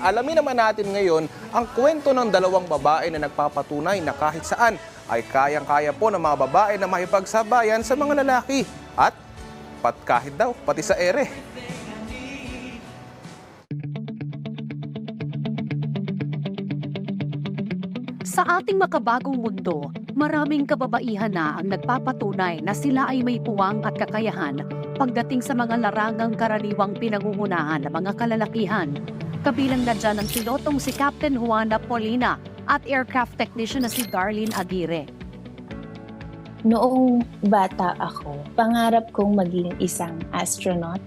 Alamin naman natin ngayon ang kwento ng dalawang babae na nagpapatunay na kahit saan ay kayang-kaya po ng mga babae na makipagsabayan sa mga lalaki. At pat kahit daw, pati sa ere. Sa ating makabagong mundo, maraming kababaihan na ang nagpapatunay na sila ay may puwang at kakayahan pagdating sa mga larangang karaniwang pinangungunahan ng mga kalalakihan. Kabilang na dyan ang pilotong si Captain Juana Polina at aircraft technician na si Darlene Aguirre. Noong bata ako, pangarap kong maging isang astronaut.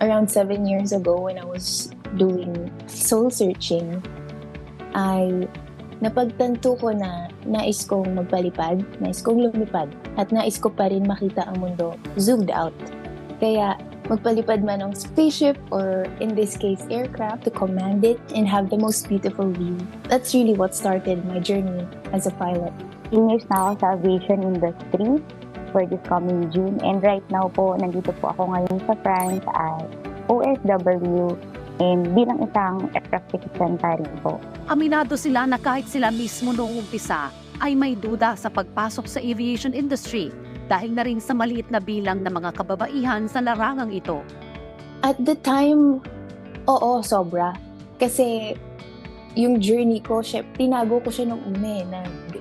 Around seven years ago when I was doing soul searching, ay napagtanto ko na nais kong magpalipad, nais kong lumipad, at nais ko pa rin makita ang mundo zoomed out. Kaya magpalipad man ng spaceship or in this case aircraft to command it and have the most beautiful view. That's really what started my journey as a pilot. 15 years na ako sa aviation industry for this coming June. And right now po, nandito po ako ngayon sa France at OSW and bilang isang aircraft secretary po. Aminado sila na kahit sila mismo noong umpisa ay may duda sa pagpasok sa aviation industry dahil na rin sa maliit na bilang ng mga kababaihan sa larangang ito. At the time, oo, sobra. Kasi yung journey ko, syep, tinago ko siya nung una eh. Nag,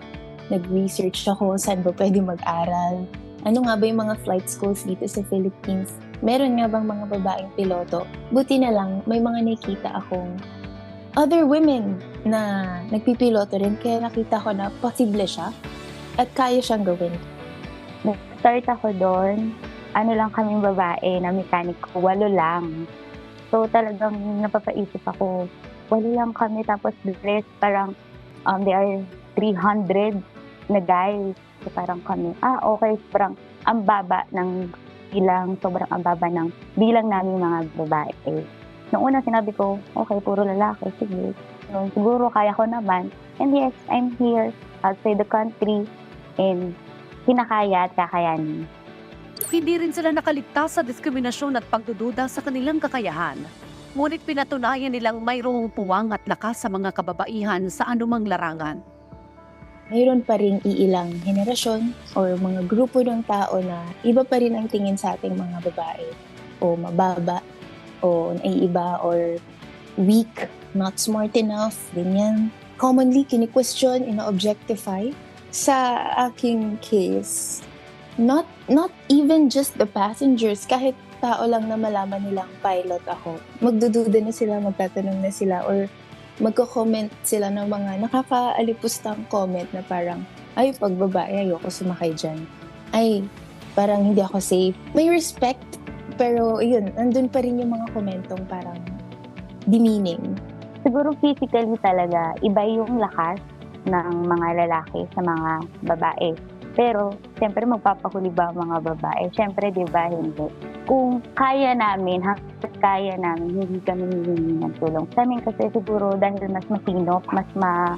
nag-research ako saan ba pwede mag-aral. Ano nga ba yung mga flight schools dito sa Philippines? Meron nga bang mga babaeng piloto? Buti na lang, may mga nakita akong other women na nagpipiloto rin. Kaya nakita ko na posible siya at kaya siyang gawin. Nag-start ako doon, ano lang kaming babae na mekaniko, walo lang. So talagang napapaisip ako, walo lang kami tapos rest parang um, they are 300 na guys. So parang kami, ah okay, parang ang baba ng bilang, sobrang ang baba ng bilang namin mga babae. Noong una sinabi ko, okay, puro lalaki, sige. So, siguro kaya ko naman. And yes, I'm here outside the country and kinakaya at kakayanin. Hindi rin sila nakaligtas sa diskriminasyon at pagdududa sa kanilang kakayahan. Ngunit pinatunayan nilang mayroong puwang at lakas sa mga kababaihan sa anumang larangan. mayroon pa rin iilang henerasyon or mga grupo ng tao na iba pa rin ang tingin sa ating mga babae o mababa o naiiba or weak, not smart enough, ganyan. Commonly, kini-question, ina-objectify. Sa aking case, not not even just the passengers, kahit tao lang na malaman nilang pilot ako, magdududa na sila, magtatanong na sila, or magko-comment sila ng mga nakakaalipustang comment na parang, ay, pag babae, ayoko sumakay dyan. Ay, parang hindi ako safe. May respect, pero yun, nandun pa rin yung mga komentong parang demeaning. Siguro physically talaga, iba yung lakas ng mga lalaki sa mga babae. Pero, siyempre magpapahuli ba ang mga babae? Siyempre, di ba, hindi. Kung kaya namin, hanggat kaya namin, hindi kami hihingi ng tulong. Sa amin kasi siguro dahil mas masinop, mas ma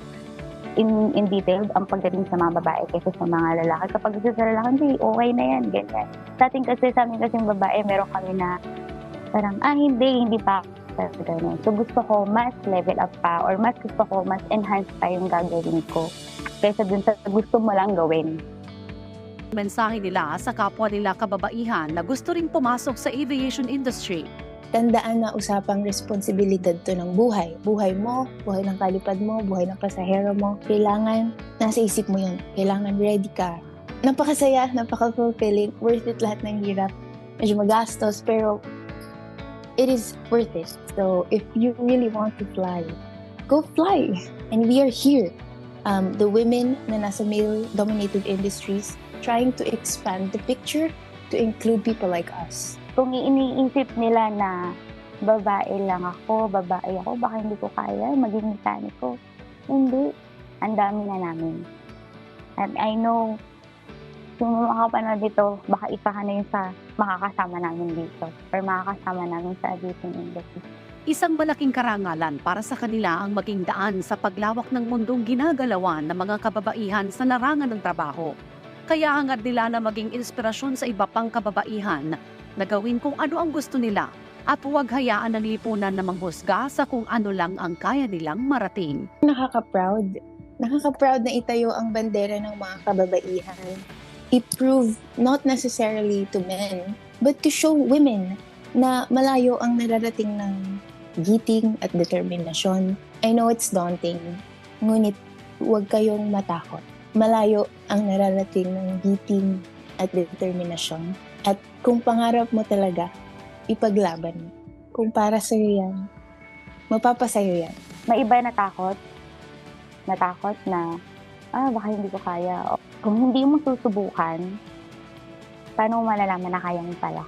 in, in detail ang pagdating sa mga babae kaysa sa mga lalaki. Kapag gusto sa lalaki, hindi, okay na yan, ganyan. Sa atin kasi, sa amin kasi babae, meron kami na parang, ah, hindi, hindi pa ganun. So gusto ko mas level up pa or mas gusto ko mas enhance pa yung gagawin ko kaysa dun sa gusto mo lang gawin. Mensahe nila sa kapwa nila kababaihan na gusto ring pumasok sa aviation industry. tandaan na usapang responsibilidad to ng buhay. Buhay mo, buhay ng kalipad mo, buhay ng pasahero mo. Kailangan, nasa isip mo yun. Kailangan ready ka. Napakasaya, napaka-fulfilling, worth it lahat ng hirap. Medyo magastos, pero it is worth it. So, if you really want to fly, go fly. And we are here. Um, the women na nasa male-dominated industries trying to expand the picture to include people like us. Kung iniisip nila na babae lang ako, babae ako, baka hindi ko kaya maging mekaniko. Hindi. Ang dami na namin. And I know, kung makapanood dito, baka isa ka na yun sa makakasama namin dito or makakasama namin sa aviation industry. Isang malaking karangalan para sa kanila ang maging daan sa paglawak ng mundong ginagalawan ng mga kababaihan sa larangan ng trabaho. Kaya hangad nila na maging inspirasyon sa iba pang kababaihan na gawin kung ano ang gusto nila at huwag hayaan ng lipunan na manghusga sa kung ano lang ang kaya nilang marating. Nakaka-proud. Nakaka-proud na itayo ang bandera ng mga kababaihan. I-prove not necessarily to men, but to show women na malayo ang nararating ng giting at determinasyon. I know it's daunting, ngunit huwag kayong matakot. Malayo ang nararating ng giting at determinasyon. At kung pangarap mo talaga, ipaglaban mo. Kung para sa'yo yan, mapapasayo yan. May iba na takot. Natakot na, ah, baka hindi ko kaya. Kung hindi mo susubukan, paano mo malalaman na kaya mo pala?